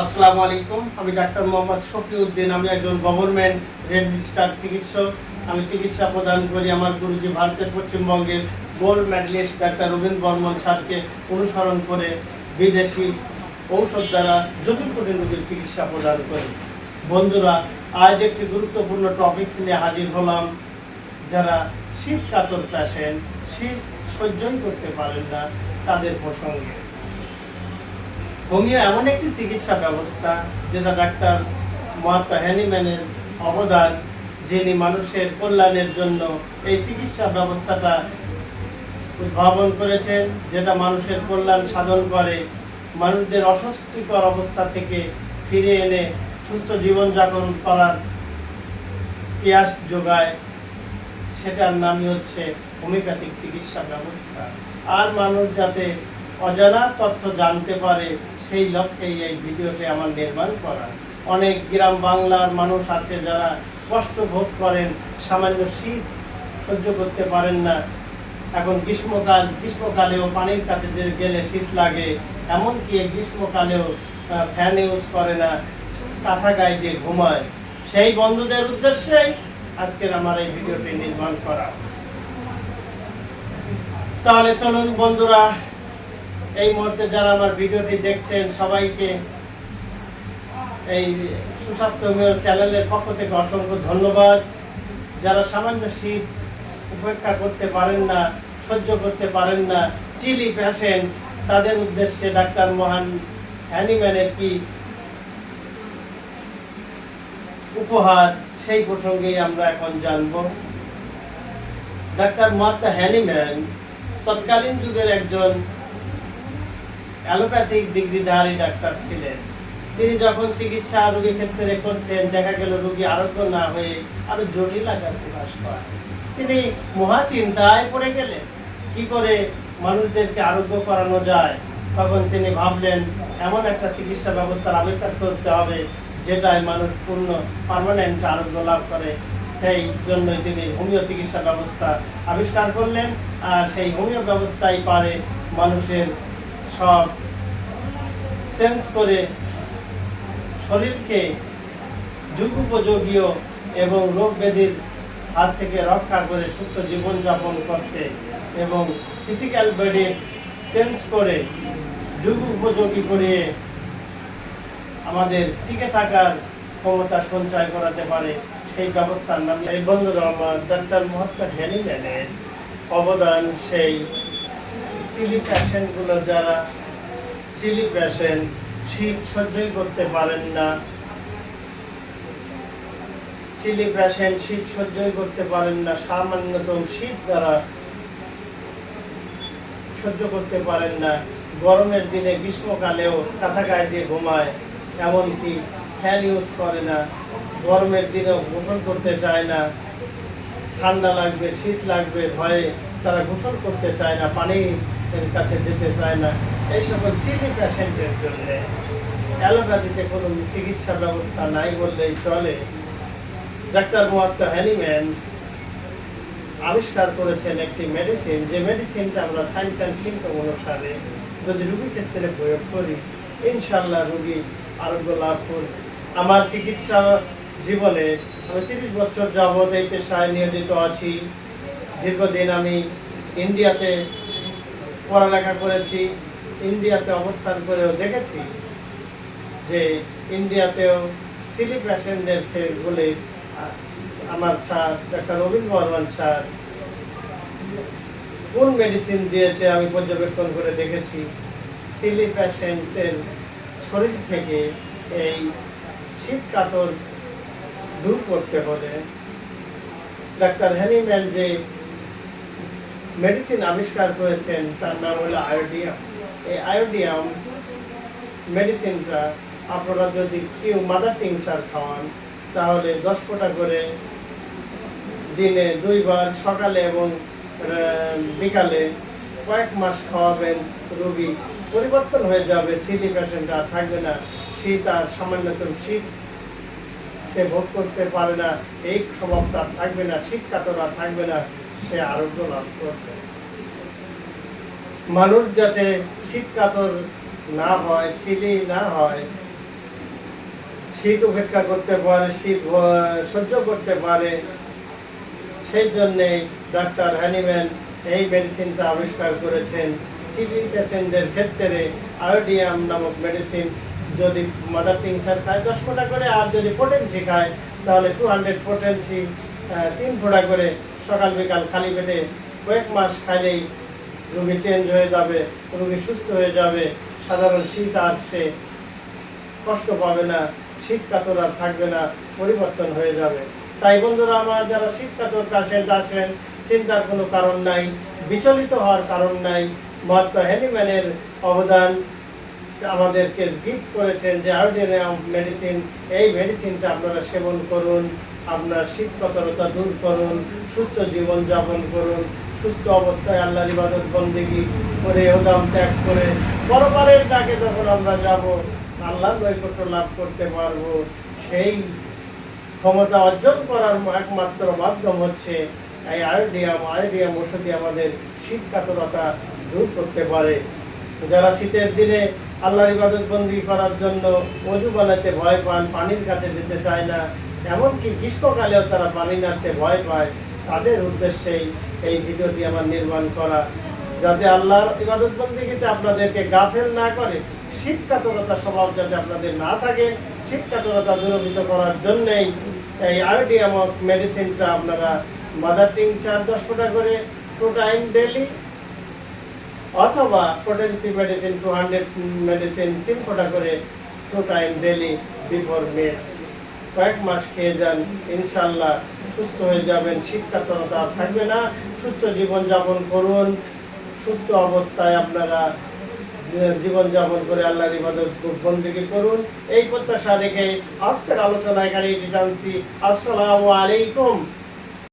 আসসালামু আলাইকুম। আমি ডাক্তার মোহাম্মদ শফিউদ্দিন, আমি একজন গভর্নমেন্ট রেজিস্টার্ড চিকিৎসক। আমি চিকিৎসা প্রদান করি আমার গুরুজি ভারতের পশ্চিমবঙ্গের gold medalist doctor Rabindra Barman স্যারকে অনুসরণ করে বিদেশি ঔষধ দ্বারা জটিল রোগীর চিকিৎসা প্রদান করি। বন্ধুরা, আজ একটি গুরুত্বপূর্ণ টপিকস নিয়ে হাজির হলাম। যারা শীত কাতর পেশেন্ট শীত সহ্যই করতে পারেন না তাদের প্রসঙ্গে। হোমিও এমন একটি চিকিৎসা ব্যবস্থা যেটা ডাক্তার মহাত্মা হ্যানিম্যানের অবদান, যিনি মানুষের কল্যাণের জন্য এই চিকিৎসা ব্যবস্থাটা উদ্ভাবন করেছেন, যেটা মানুষের কল্যাণ সাধন করে, মানুষদের অস্বস্তিকর অবস্থা থেকে ফিরে এনে সুস্থ জীবনযাপন করার প্রয়াস যোগায়, সেটার নামই হচ্ছে হোমিওপ্যাথিক চিকিৎসা ব্যবস্থা। আর মানুষ যাতে অজানা তথ্য জানতে পারে সেই লক্ষ্যেই এই ভিডিওটি আমার নির্মাণ করা। অনেক গ্রাম বাংলার মানুষ আছে যারা কষ্ট ভোগ করেন, সামান্য শীত সহ্য করতে পারেন না। এখন গ্রীষ্মকাল, গ্রীষ্মকালেও পানির কাছে গেলে শীত লাগে, এমনকি গ্রীষ্মকালেও ফ্যান ইউজ করে না, কাঁথা গায়ে দিয়ে ঘুমায়। সেই বন্ধুদের উদ্দেশ্যেই আজকের আমার এই ভিডিওটি নির্মাণ করা। তাহলে চলুন বন্ধুরা এই মুহূর্তে যারা আমার ভিডিওটি দেখছেন সবাইকে এই সুস্বাস্থ্য চ্যানেলের পক্ষ থেকে অসংখ্য ধন্যবাদ। যারা সামান্য শীত উপেক্ষা করতে পারেন না, সহ্য করতে পারেন না, চিলি পেশেন্ট তাদের উদ্দেশ্যে ডাক্তার মহান হ্যানিম্যানের কি উপহার, সেই প্রসঙ্গেই আমরা এখন জানব। ডাক্তার মহাত্মা হ্যানিম্যান তৎকালীন যুগের একজন অ্যালোপ্যাথিক ডিগ্রিধারী ডাক্তার ছিলেন। তিনি যখন চিকিৎসা রোগীর ক্ষেত্রে করতেন, দেখা গেল রোগী আরোগ্য না হয়ে আরও জটিল আকার প্রকাশ পায় তিনি মহা চিন্তায় পড়ে গেলেন, কি করে মানুষদেরকে আরোগ্য করানো যায়? তখন তিনি ভাবলেন, এমন একটা চিকিৎসা ব্যবস্থার আবিষ্কার করতে হবে, যেটায় মানুষ পূর্ণ পারমানেন্ট আরোগ্য লাভ করে। সেই জন্যই তিনি হোমিও চিকিৎসা ব্যবস্থা আবিষ্কার করলেন, আর সেই হোমিও ব্যবস্থাই পারে মানুষের সব চেঞ্জ করে শরীরকে যুগোপযোগীয় এবং রোগ ব্যাধির হাত থেকে রক্ষা করে সুস্থ জীবনযাপন করতে এবং ফিজিক্যাল বডি চেঞ্জ করে যুগ উপযোগী করে আমাদের টিকে থাকার ক্ষমতা সঞ্চয় করাতে পারে, সেই ব্যবস্থার নাম এই বন্ধুরা আমার ডাক্তার মহাত্মা হ্যানিম্যানের অবদান সেই চিলি পেশেন্টগুলো যারা চিলি পেশেন্ট শীত সহ্যই করতে পারেন না। চিলি পেশেন্ট শীত সহ্যই করতে পারেন না। সামান্যতম শীত যারা সহ্য করতে পারেন না। গরমের দিনে গ্রীষ্মকালেও কাঁথা গায়ে দিয়ে ঘুমায়, এমনকি ফ্যান ইউজ করে না। গরমের দিনেও গোসল করতে চায় না। ঠান্ডা লাগবে, শীত লাগবে, ভয়ে তারা গোসল করতে চায় না। পানির কাছে যেতে চায় না। এই সকল চিনি পেশেন্টের জন্য অ্যালোপ্যাথিতে কোনো চিকিৎসা ব্যবস্থা নাই বললেই চলে। ডাক্তার মোয়াত্তা হ্যানিম্যান আবিষ্কার করেছেন একটি মেডিসিন যে মেডিসিনটা আমরা সায়েন্স অ্যান্ড সিমটম অনুসারে যদি রুগীর ক্ষেত্রে প্রয়োগ করি ইনশাল্লাহ রুগী আরোগ্য লাভ করবে। আমার চিকিৎসা জীবনে আমি তিরিশ বছর যাবৎ এই পেশায় নিয়োজিত আছি। দীর্ঘদিন আমি ইন্ডিয়াতে পড়ালেখা করেছি, ইন্ডিয়াতে অবস্থান করেও দেখেছি যে ইন্ডিয়াতেও চিলি পেশেন্টদের বলে আমার sir, doctor Rabindra Barman sir, কোন মেডিসিন দিয়েছে আমি পর্যবেক্ষণ করে দেখেছি। চিলি পেশেন্টের শরীর থেকে এই শীত কাতর দূর করতে হলে ডাক্তার হ্যানিম্যান যে মেডিসিন আবিষ্কার করেছেন, তার নাম হলো আয়োডিয়াম। এই আয়োডিয়াম মেডিসিনটা আপনারা যদি কেউ মাদার টিংচার খাওয়ান, তাহলে দশ ফোঁটা করে দিনে দুইবার সকালে এবং বিকালে কয়েক মাস খাওয়াবেন রোগী। পরিবর্তন হয়ে যাবে, চিলি পেশেন্ট আর থাকবে না। শীত আর সামান্যতম শীত সে ভোগ করতে পারে না। এই স্বভাব তার থাকবে না শীত কাতর আর থাকবে না। সে আরোগ্য লাভ করবে। মানুষ যাতে শীত কাতর না হয়, চিলি না হয়, শীত উপেক্ষা করতে পারে, শীত সহ্য করতে পারে, সেই জন্যে ডাক্তার হ্যানিম্যান এই মেডিসিনটা আবিষ্কার করেছেন। চিভি পেশেন্টদের ক্ষেত্রে আয়োডিয়াম নামক মেডিসিন যদি মাদার টিংচার খায় দশ ফোঁটা করে, আর যদি পোটেন্সি খায়, তাহলে টু হান্ড্রেড পোটেন্সি তিন ফোঁটা করে সকাল বিকাল খালি পেটে কয়েক মাস খাইলেই রোগী চেঞ্জ হয়ে যাবে, রোগী সুস্থ হয়ে যাবে। সাধারণ শীত আর সে কষ্ট পাবে না, শীত কাতর আর থাকবে না, পরিবর্তন হয়ে যাবে। তাই বন্ধুরা, আমার যারা শীত কাতর পেশেন্ট আছেন, চিন্তার কোনো কারণ নাই, বিচলিত হওয়ার কারণ নাই মহাত্মা হ্যানিম্যানের অবদান আমাদেরকে গিফট করেছেন যে আয়োডিয়াম মেডিসিন এই মেডিসিনটা আপনারা সেবন করুন, আপনার শীত কাতরতা দূর করুন, সুস্থ জীবন যাপন করুন, সুস্থ অবস্থায় আল্লাহর ইবাদত, বন্দেগি করে ওদাম ত্যাগ করে পরপারের ডাকে যখন আমরা যাব, আল্লাহর নৈকট্য লাভ করতে পারব। সেই ক্ষমতা অর্জন করার একমাত্র মাধ্যম হচ্ছে এই আয়োডিয়াম আয়োডিয়াম ওষুধই আমাদের শীত কাতরতা দূর করতে পারে। যারা শীতের দিনে আল্লাহর ইবাদত বন্দি করার জন্য অজু বানাতে ভয় পান, পানির কাছে যেতে চায় না। এমনকি গ্রীষ্মকালেও তারা পানি নাড়তে ভয় পায়। তাদের উদ্দেশ্যেই এই ভিডিওটি আমার নির্মাণ করা। যাতে আল্লাহর ইবাদত বন্দিগিতে আপনাদেরকে গাফেল না করে শীত কাতরতা স্বভাব যাতে আপনাদের না থাকে শীত দূরভূত করার জন্যেই এই আয়োডিয়াম মেডিসিনটা আপনারা মাদার টিংচার দশ ফোঁটা করে টু টাইম ডেলি অথবা potency medicine two hundred medicine তিন ফোঁটা করে two time daily before meal কয়েক মাস খেয়ে যান, ইনশাল্লাহ সুস্থ হয়ে যাবেন শীতকাতরতা থাকবে না। সুস্থ জীবনযাপন করুন, সুস্থ অবস্থায় আপনারা জীবনযাপন করে আল্লাহর ইবাদত বন্দিকে করুন। এই প্রত্যাশা রেখে আজকের আলোচনা এখানে টানছি। আসসালামু আলাইকুম।